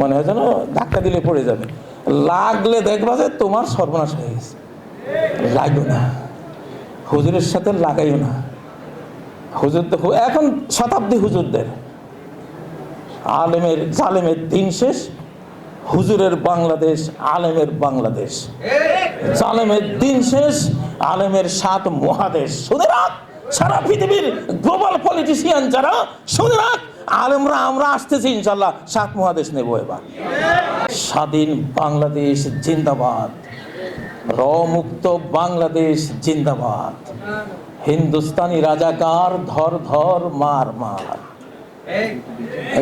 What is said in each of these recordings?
মনে হয় যেন ধাক্কা দিলে পড়ে যাবে। লাগলে দেখবা যে তোমার সর্বনাশ হয়ে গেছে। লাগবে না। হুজুরের সাথে লাগাইও না। হুজুর তো এখন শতাব্দী হুজুরদের। আলেমের জালেমের দিন শেষ। হুজুরের বাংলাদেশ আলেমের বাংলাদেশ। জালেমের দিন শেষ আলেমের সাত মহাদেশ। শুনে রাখ! সারা পৃথিবীর গ্লোবাল পলিটিশিয়ান যারা, শুনে রাখ, আলেমরা আমরা আসতেছি ইনশাল্লাহ সাত মহাদেশ নেব এবার। স্বাধীন বাংলাদেশ জিন্দাবাদ র মুক্ত বাংলাদেশ জিন্দাবাদ, হিন্দুস্তানি রাজাকার ধর ধর মার মার।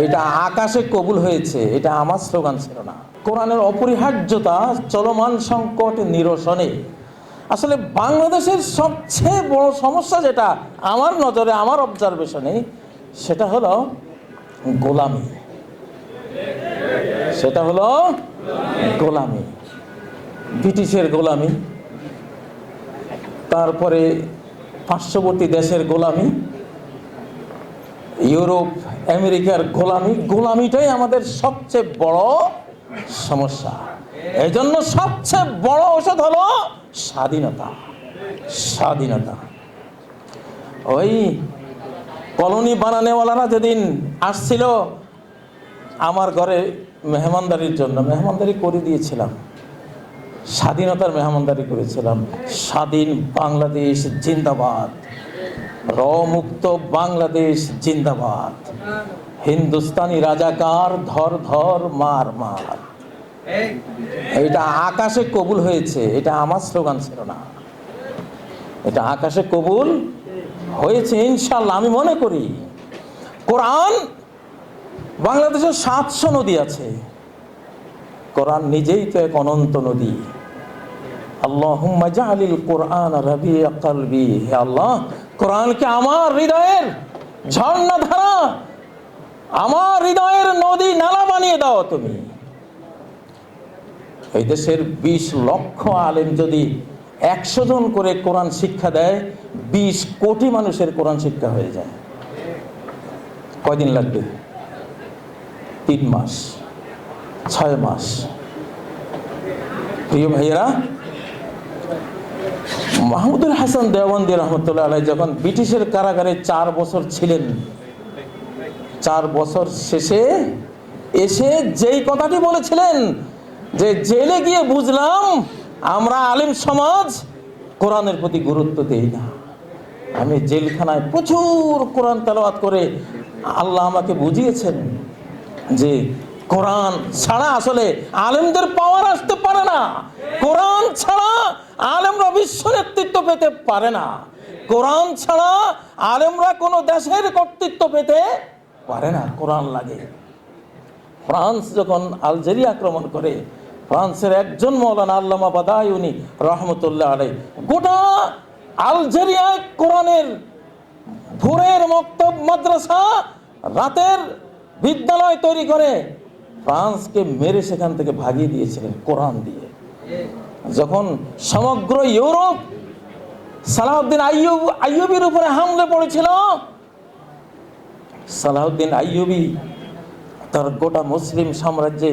এটা আকাশে কবুল হয়েছে, এটা আমার স্লোগান ছিল না। কোরআনের অপরিহার্যতা, চলমান সংকট নিরসনে আসলে বাংলাদেশের সবচেয়ে বড় সমস্যা যেটা আমার নজরে, আমার অবজারভেশনে সেটা হলো গোলামি। সেটা হলো গোলামি। ব্রিটিশের গোলামি, তারপরে পার্শ্ববর্তী দেশের গোলামি, ইউরোপ, আমেরিকার গোলামি, গোলামিটাই আমাদের সবচেয়ে বড় সমস্যা। এই জন্য সবচেয়ে বড় ঔষধ হলো স্বাধীনতা। স্বাধীনতা। ওই কলোনি বানানেওয়ালারা যেদিন আসছিল, আমার ঘরে মেহমানদারির জন্য, মেহমানদারি করে দিয়েছিলাম। স্বাধীনতার মেহমানদারি করেছিলাম। স্বাধীন বাংলাদেশ জিন্দাবাদ। র মুক্ত বাংলাদেশ জিন্দাবাদ। হিন্দুস্তানি রাজাকার ধর ধর মার মার। এটা আকাশে কবুল হয়েছে, এটা আমার স্লোগান ছিল না। এটা আকাশে কবুল হয়েছে ইনশাল্লাহ আমি মনে করি। কোরআন বাংলাদেশের সাতশো নদী আছে। কোরআন নিজেই তো এক অনন্ত নদী। আল্লাহ কোরআনকে আমার হৃদয়ের ধারা আমার হৃদয়ের নদী নালা বানিয়ে দাও তুমি। এই দেশের বিশ লক্ষ আলেম যদি একশো জন করে কোরআন শিক্ষা দেয়, বিশ কোটি মানুষের কোরআন শিক্ষা হয়ে যায়। কয়দিন লাগবে? তিন মাস, ছয় মাস। প্রিয় ভাইয়েরা, মাহমুদুল হাসান দেওয়ান্দি রহমতুল্লাহ আলাই যখন ব্রিটিশের কারাগারে চার বছর ছিলেন, চার বছর শেষে এসে যেই কথাটি বলেছিলেন যে জেলে গিয়ে বুঝলাম আমরা আলিম সমাজ কোরআনের প্রতি গুরুত্ব দেই না। আমি জেলখানায় প্রচুর কোরআন তেলাওয়াত করে আল্লাহ আমাকে বুঝিয়েছেন যে কোরআন ছাড়া আসলে আলেমদের পাওয়ার আসতে পারে না। কোরআন ছাড়া আলেমরা বিশ্ব নেতৃত্ব পেতে পারে না। কোরআন ছাড়া আলেমরা কোনো দেশের কর্তৃত্ব পেতে পারে না। কোরআন লাগে। ফ্রান্স যখন আলজেরিয়া আক্রমণ করে ফ্রান্সের একজন মৌলানা আল্লামা বাদায়ুনি রহমতুল্লাহ আলাই গোটা আলজেরিয়ায় কোরআনের ভোরের মক্তব মাদ্রাসা রাতের বিদ্যালয় তৈরি করে, ফ্রান্সকে মেরে সেখান থেকে ভাগিয়ে দিয়েছিলেন কোরআন দিয়ে। যখন সমগ্র ইউরোপ সালাউদ্দিন আইয়ুব, আইয়ুবির উপরে হামলে পড়েছিল সালাউদ্দিন আইয়ুবি তার গোটা মুসলিম সাম্রাজ্যে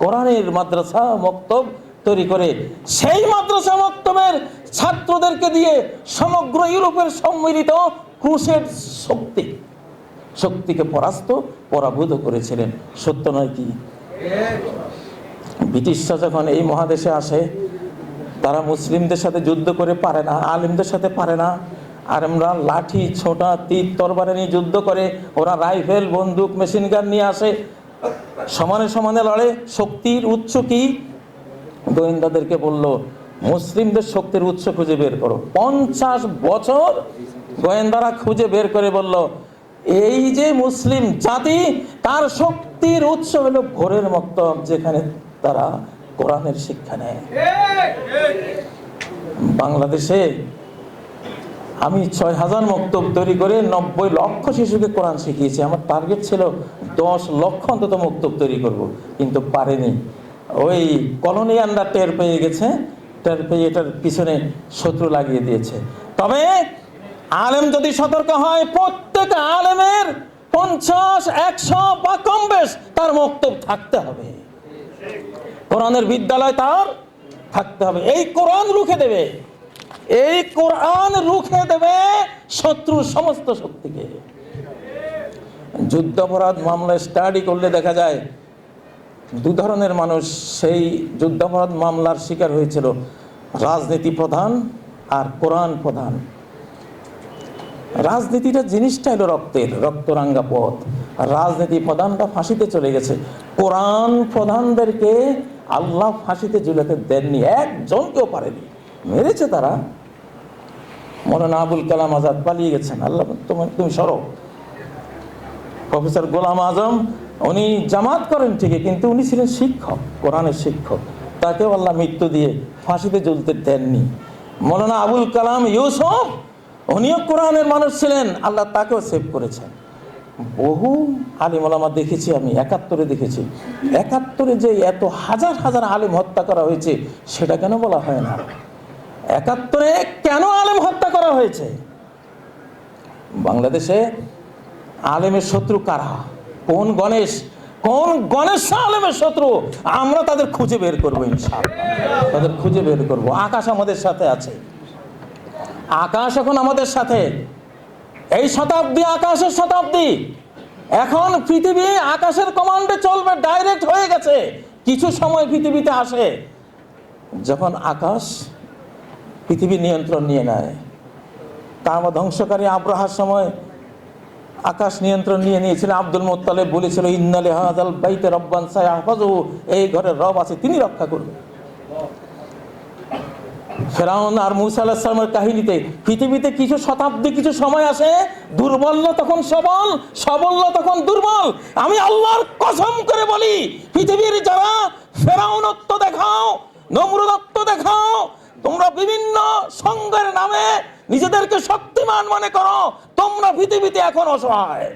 কোরআনের মাদ্রাসা মক্তব তৈরি করে, সেই মাদ্রাসা মক্তবের ছাত্রদেরকে দিয়ে সমগ্র ইউরোপের সম্মিলিত ক্রুশের শক্তি, শক্তিকে পরাস্ত, পরাভূত করেছিলেন। সত্য নয় কি? ব্রিটিশরা যখন এই মহাদেশে আসে, তারা মুসলিমদের সাথে যুদ্ধ করে পারে না, আলিমদের সাথে পারে না। আর আমরা লাঠি, ছোটা, তীর, তরবারে নিয়ে যুদ্ধ করে ওরা রাইফেল, বন্দুক, মেশিন গান নিয়ে আসে। সমানে সমানে লড়ে, শক্তির উৎস কি? গোয়েন্দাদেরকে বলল, মুসলিমদের শক্তির উৎস খুঁজে বের করো। পঞ্চাশ বছর গোয়েন্দারা খুঁজে বের করে বলল, এই যে মুসলিম জাতি, তার শক্তির উৎস হলো ভোরের মক্তব, যেখানে তারা কোরআনের শিক্ষা নেয়। বাংলাদেশে আমি ছয় হাজার মক্তব তৈরি করে নব্বই লক্ষ শিশুকে কোরআন শিখিয়েছি। আমার টার্গেট ছিল দশ লক্ষ অন্তত মক্তব তৈরি করব। কিন্তু পারেনি। ওই কলোনিয়ানরা টের পেয়ে গেছে। টের পেয়ে এটার পিছনে শত্রু লাগিয়ে দিয়েছে। তবে আলেম যদি সতর্ক হয়, প্রত্যেক আলেমের পঞ্চাশ, একশো বা কম বেশ তার মক্তব থাকতে হবে। কোরআনের বিদ্যালয় তার থাকতে হবে। এই কোরআন রুখে দেবে। এই কোরআন রুখে দেবে শত্রুর সমস্ত শক্তিকে। যুদ্ধাপরাধ মামলায় স্টাডি করলে দেখা যায়, দু ধরনের মানুষ সেই যুদ্ধাপরাধ মামলার শিকার হয়েছিল, রাজনীতি প্রধান আর কোরআন প্রধান। রাজনীতিটা জিনিসটা হলো রক্তের, রক্তরাঙ্গা পথ। রাজনীতি প্রধানটা ফাঁসিতে চলে গেছে। কোরআন প্রধানদেরকে আল্লাহ ফাঁসিতে ঝুলাতে দেননি, একজনকেও পারেনি। মেরেছে তারা মৌলানা আবুল কালাম আজাদ পালিয়ে গেছেন। আল্লাহ তোমার তুমি সরো প্রফেসর গোলাম আজম, উনি জামাত করেন ঠিকই, কিন্তু উনি ছিলেন শিক্ষক, কোরআনের শিক্ষক। তাকেও আল্লাহ মৃত্যু দিয়ে ফাঁসিতে জ্বলতে দেননি। মৌলানা আবুল কালাম ইউসুফ, উনিও কোরআনের মানুষ ছিলেন, আল্লাহ তাকেও সেভ করেছেন। বহু আলিম আলামা দেখেছি আমি, একাত্তরে দেখেছি। একাত্তরে যে এত হাজার হাজার আলিম হত্যা করা হয়েছে, সেটা কেন বলা হয় না? একাত্তরে কেন আলেম হত্যা করা হয়েছে? বাংলাদেশে আলেমের শত্রু কারা? কোন গণেশ? কোন গণেশ আলেমের শত্রু? আমরা তাদের খুঁজে বের করব ইনশাআল্লাহ। তাদের খুঁজে বের করব। আকাশ আমাদের সাথে আছে। আকাশ এখন আমাদের সাথে। এই শতাব্দী আকাশের শতাব্দী। এখন পৃথিবী আকাশের কমান্ডে চলবে ডাইরেক্ট হয়ে গেছে। কিছু সময় পৃথিবীতে আসে। যখন আকাশ পৃথিবী নিয়ন্ত্রণ নিয়ে নেয়। কামা ধ্বংসকারী আব্রাহার সময় আকাশ নিয়ন্ত্রণ নিয়ে নিয়েছিলেন আব্দুল মোত্তালেব বলেছিল, ইন্নালে হাজাল বাইতে রব্বান এই ঘরের রব আছে, তিনি রক্ষা করবেন। ফেরাউন আর মুসা আলাহিসামের কাহিনীতে পৃথিবীতে কিছু শতাব্দী কিছু সময় আসে দুর্বল তখন সবল সবল তখন দুর্বল। আমি আল্লাহর কসম করে বলি, পৃথিবীর যারা ফেরাউনত্ব দেখাও, নমরুদত্ব দেখাও তোমরা বিভিন্ন সঙ্গের নামে নিজেদেরকে শক্তিমান মনে করো, তোমরা পৃথিবীতে এখন অসহায়।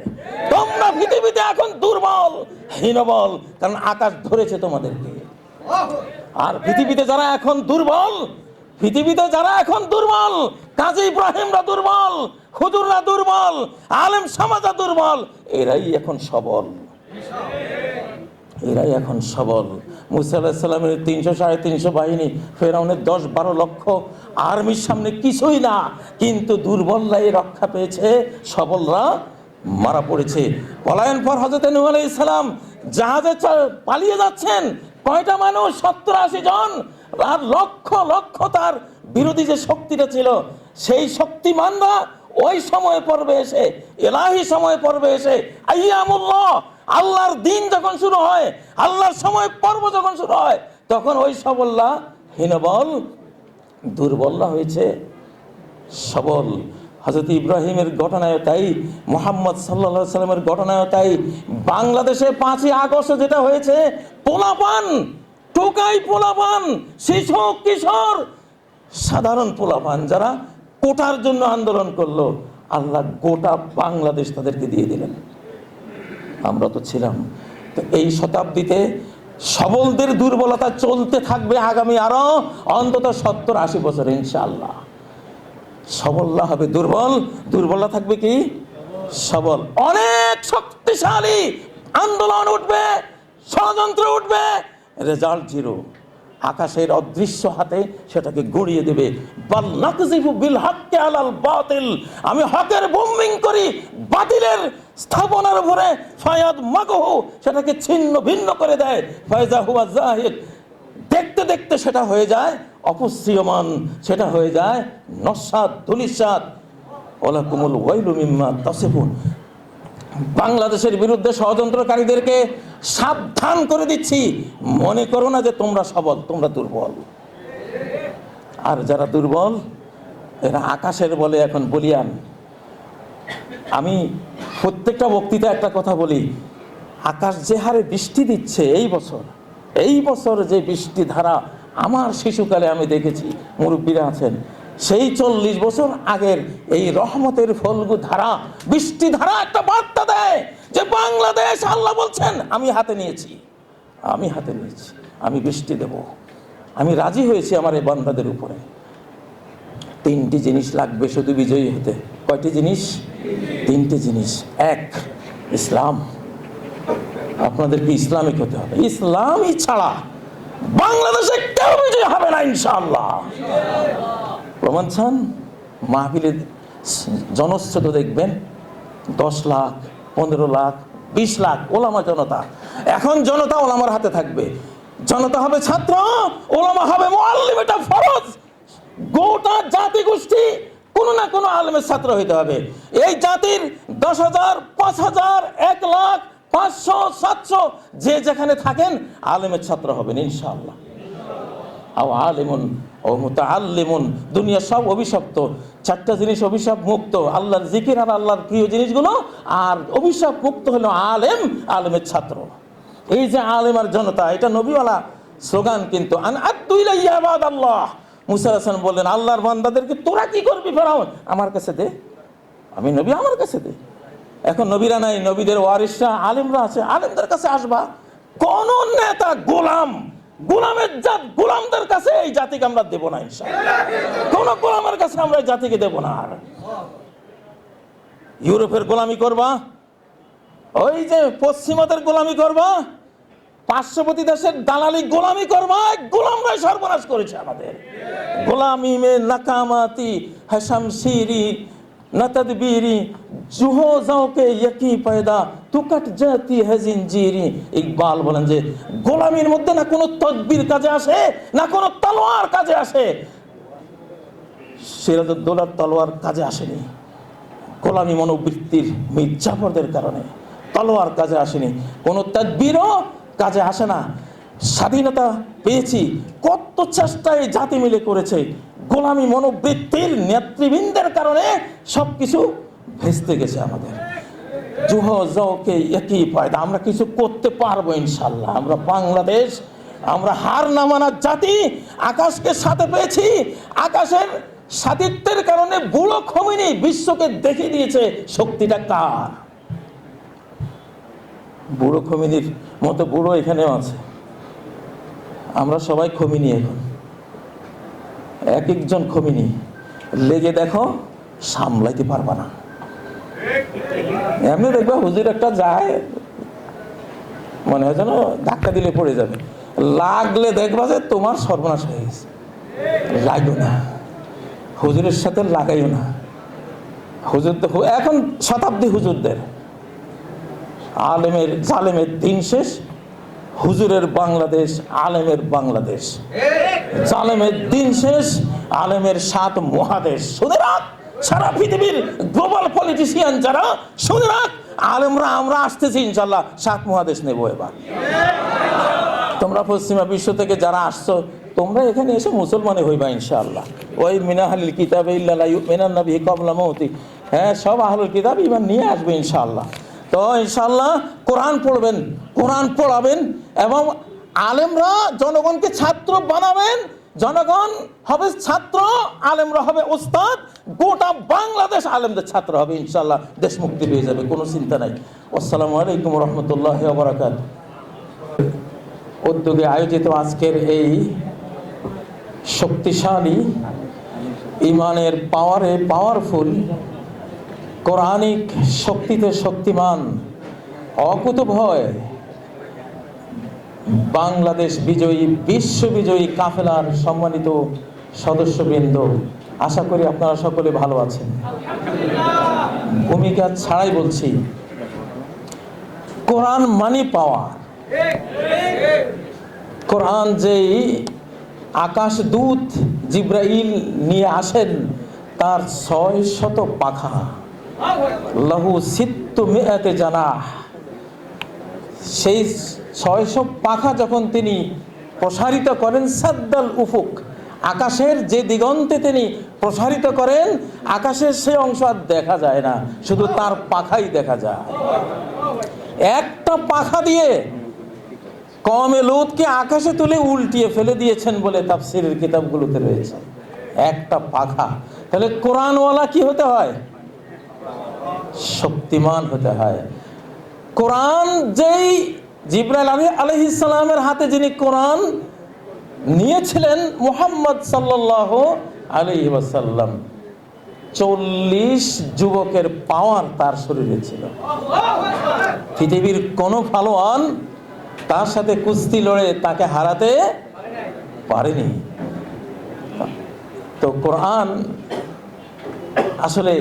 তোমরা পৃথিবীতে এখন দুর্বল, হীনবল, কারণ আকাশ ধরেছে তোমাদেরকে। আর পৃথিবীতে যারা এখন দুর্বল, পৃথিবীতে যারা এখন দুর্বল, কাজী ইব্রাহিমরা দুর্বল, হুজুররা দুর্বল, আলেম সমাজা দুর্বল, এরাই এখন সবল। এরাই এখন সবল। মুসা তিনশো সাড়ে তিনশো বাহিনী, ফেরাউনের দশ বারো লক্ষ আর্মির সামনে কিছুই না, কিন্তু দুর্বলরাই রক্ষা পেয়েছে, সবলরা মারা পড়েছে। পলায়ন পর হজরত নূহ আলাইহিস সালাম জাহাজে পালিয়ে যাচ্ছেন। কয়টা মানুষ? সত্তর আশি জন। আর লক্ষ লক্ষ তার বিরোধী যে শক্তিটা ছিল, সেই শক্তিমানরা ওই সময় পর্বে এসে, এলাহি সময় পর্বে এসে, আইয়ামুল্লাহ আল্লাহর দিন যখন শুরু হয়, আল্লাহর সময় পর্ব যখন শুরু হয়, তখন ওই সবল্লা হীনবল দুর্বলরা হয়েছে, সবল। হজরত ইব্রাহিমের ঘটনায় তাই, মোহাম্মদ সাল্লা সাল্লামের ঘটনায় তাই, বাংলাদেশে পাঁচই আগস্ট যেটা হয়েছে, পোলাপান, টোকাই পোলাপান শিশু কিশোর, সাধারণ পোলাপান যারা কোটার জন্য আন্দোলন করল, আল্লাহ গোটা বাংলাদেশ তাদেরকে দিয়ে দিলেন। আমরা তো ছিলাম। তো এই শতাব্দীতে সবলদের দুর্বলতা চলতে থাকবে আগামী আরও অন্তত সত্তর আশি বছর, ইনশাআল্লাহ। সবলরা হবে দুর্বল। দুর্বলরা থাকবে কি? সবল। অনেক শক্তিশালী আন্দোলন উঠবে, ষড়যন্ত্র উঠবে, রেজাল্ট জিরো। আকাশের অদৃশ্য হাতে সেটাকে গড়িয়ে দেবে। বাল হাক্কে আলাল বাতিল। আমি হকের বোম্বিং করি, বাতিলের স্থাপনার উপরে ফায়াদ মাগহু সেটাকে ছিন্ন ভিন্ন করে দেয়। ফয়জা হুয়া জাহিদ। দেখতে দেখতে সেটা হয়ে যায় অপশ্রিয়মান সেটা হয়ে যায় নস্বাদ ধুলিস্বাদ ওলা কুমুল ওয়াইলু মিম্মা তাসিফুন। বাংলাদেশের বিরুদ্ধে ষড়যন্ত্রকারীদেরকে সাবধান করে দিচ্ছি। মনে করো না যে তোমরা সবল, তোমরা দুর্বল। আর যারা দুর্বল, এরা আকাশের বলে এখন বলিয়ান। আমি প্রত্যেকটা বক্তৃতা একটা কথা বলি, আকাশ যে হারে বৃষ্টি দিচ্ছে এই বছর এই বছর যে বৃষ্টি ধারা আমার শিশুকালে আমি দেখেছি, মুরব্বীরা আছেন, সেই চল্লিশ বছর আগের এই রহমতের ফলগু ধারা, বৃষ্টি ধারা একটা বার্তা দেয় যে বাংলাদেশ আল্লাহ বলছেন, আমি হাতে নিয়েছি, আমি হাতে নিয়েছি, আমি বৃষ্টি দেব। আমি রাজি হয়েছি আমার এই বান্দাদের উপরে। তিনটি জিনিস লাগবে শুধু বিজয়ী হতে। কয়টি জিনিস? তিনটি জিনিস। এক, ইসলাম। আপনাদেরকে ইসলামিক হতে হবে? ইসলামই ছাড়া বাংলাদেশে কেউ বিজয় হবে না, ইনশাআল্লাহ। প্রমাণ চান? মাহফিলে জনস্রোত দেখবেন, দশ লাখ, পনেরো লাখ, বিশ লাখ ওলামা জনতা। এখন জনতা ওলামার হাতে থাকবে। জনতা হবে ছাত্র, ওলামা হবে মোয়াল্লিম এটা ফরজ। গোটা জাতি গোষ্ঠী কোনো না কোনো আলেমের ছাত্র হইতে হবে। এই জাতির দশ হাজার, পাঁচ হাজার, এক লাখ, পাঁচশো, সাতশো, যে যেখানে থাকেন, আলেমের ছাত্র হবেন ইনশাআল্লাহ। আও আলিমুন, ও মুতাআল্লিমুন, দুনিয়া সব অভিশপ্ত, চারটা জিনিস অভিশাপ মুক্ত, আল্লাহর জিকির আর আল্লাহর প্রিয় জিনিসগুলো, আর অভিশাপ মুক্ত হলো আলেম, আলেমের ছাত্র। এই যে আলেম আর জনতা, এটা নবীওয়ালা স্লোগান কিন্তু, আন ইয়াবাদ আল্লাহ মুসা হাসান বললেন, আল্লাহর বান্দাদেরকে তোরা কি করবি ফেরাউন? আমার কাছে দে। আমি নবী, আমার কাছে দে। এখন নবীরা নাই, নবীদের ওয়ারিসরা আলেমরা আছে, আলেমদের কাছে আসবা। কোন নেতা গোলাম, গোলামের জাত গোলামদের কাছে এই জাতিকে আমরা দেব না ইনশাআল্লাহ। কোন গোলামের কাছে আমরা এই জাতিকে দেব না আর। ইউরোপের গোলামি করবা, ওই যে পশ্চিমাদের গোলামি করবা পার্শ্ববর্তী দেশের দালালি গোলামি গোলামরাই সর্বনাশ করেছে আমাদের। গোলামি মে নাকামাতি, হাসাম সিরি যাওকে ইয়কি পয়দা তুকাট জাতি ইকবাল বলেন যে, গোলামির মধ্যে না কোনো তদবির কাজে আসে, না কোনো তলোয়ার কাজে আসে। সিরাজউদ্দৌলার তলোয়ার কাজে আসেনি। গোলামি মনোবৃত্তির মির্জাফরদের কারণে তলোয়ার কাজে আসেনি। কোনো তদবিরও কাজে আসে না। স্বাধীনতা পেয়েছি। কত চেষ্টায় জাতি মিলে করেছে। গোলামি, মনোবৃত্তির নেতৃবৃন্দের কারণে সব কিছু ভেস্তে গেছে আমাদের। জুহ জকে একই পায়দা। আমরা কিছু করতে পারব ইনশাল্লাহ। আমরা বাংলাদেশ, আমরা হার না মানার জাতি আকাশকে সাথে পেয়েছি। আকাশের সাতিত্বের কারণে বুড়ো খমিনি বিশ্বকে দেখিয়ে দিয়েছে শক্তিটা কার? বুড়ো খমিনির মতো বুড়ো এখানেও আছে। আমরা সবাই খমিনি এখন। এক একজন খমিনি। লেগে দেখো, সামলাইতে পারবা না। এমনি দেখবা হুজুর একটা যায়, মনে হয় যেন ধাক্কা দিলে পড়ে যাবে। লাগলে দেখবা যে তোমার সর্বনাশ হয়ে গেছে। লাগবে না। হুজুরের সাথে লাগাইও না। হুজুর এখন শতাব্দী হুজুরদের। আলেমের জালেমের দিন শেষ, হুজুরের বাংলাদেশ, আলেমের বাংলাদেশ। জালেমের দিন শেষ, আলেমের সাত মহাদেশ। শুনে রাখ, সারা পৃথিবীর গ্লোবাল পলিটিশিয়ান যারা, শুনে রাখ, আলেমরা আমরা আসতেছি ইনশাল্লাহ সাত মহাদেশ নেব এবার। তোমরা পশ্চিমা বিশ্ব থেকে যারা আসছো, তোমরা এখানে এসে মুসলমানে হইবা ইনশাআল্লাহ। ওই মিনাহালিল কিতাবে ইল্লাল্লাহ মিনান কবলা মৌতি। হ্যাঁ সব আহলুল কিতাব ইমান নিয়ে আসবে ইনশাআল্লাহ। তো ইনশাল্লাহ কোরআন পড়বেন, কোরআন পড়াবেন এবং আলেমরা জনগণকে ছাত্র বানাবেন। জনগণ হবে ছাত্র, আলেমরা হবে ওস্তাদ। গোটা বাংলাদেশ আলেমদের ছাত্র হবে ইনশাল্লাহ দেশ মুক্তি পেয়ে যাবে, কোনো চিন্তা নাই। আসসালামু আলাইকুম রহমতুল্লাহ বারাকাত উদ্যোগে আয়োজিত আজকের এই শক্তিশালী, ইমানের পাওয়ারে পাওয়ারফুল কোরআনিক শক্তিতে শক্তিমান অকুত ভয় বাংলাদেশ বিজয়ী বিশ্ব বিজয়ী কাফেলার সম্মানিত সদস্যবৃন্দ, আশা করি আপনারা সকলে ভালো আছেন। ভূমিকা ছাড়াই বলছি, কোরআন মানি পাওয়া। কোরআন যেই আকাশ দূত জিব্রাইল নিয়ে আসেন, তার ছয় শত পাখা। লহু সিত্তু জানা সেই ছয়শো পাখা যখন তিনি প্রসারিত করেন, সাদ্দাল উফুক, আকাশের যে দিগন্তে তিনি প্রসারিত করেন, আকাশের সে অংশ আর দেখা যায় না, শুধু তার পাখাই দেখা যায়। একটা পাখা দিয়ে কমে লোদকে আকাশে তুলে উল্টিয়ে ফেলে দিয়েছেন বলে তাফসিরের কিতাবগুলোতে রয়েছে। একটা পাখা। তাহলে কোরআনওয়ালা কি হতে হয়? শক্তিমান হতে হয়। কোরআন যেই জিব্রাইল আলী আলহিসাল্লামের হাতে যিনি কোরআন নিয়েছিলেন মোহাম্মদ সাল্লাহ আলহি চল্লিশ যুবকের পাওয়ার তার শরীরে ছিল। পৃথিবীর কোনো ফালোয়ান তার সাথে কুস্তি লড়ে তাকে হারাতে পারেনি। তো কোরআন আসলে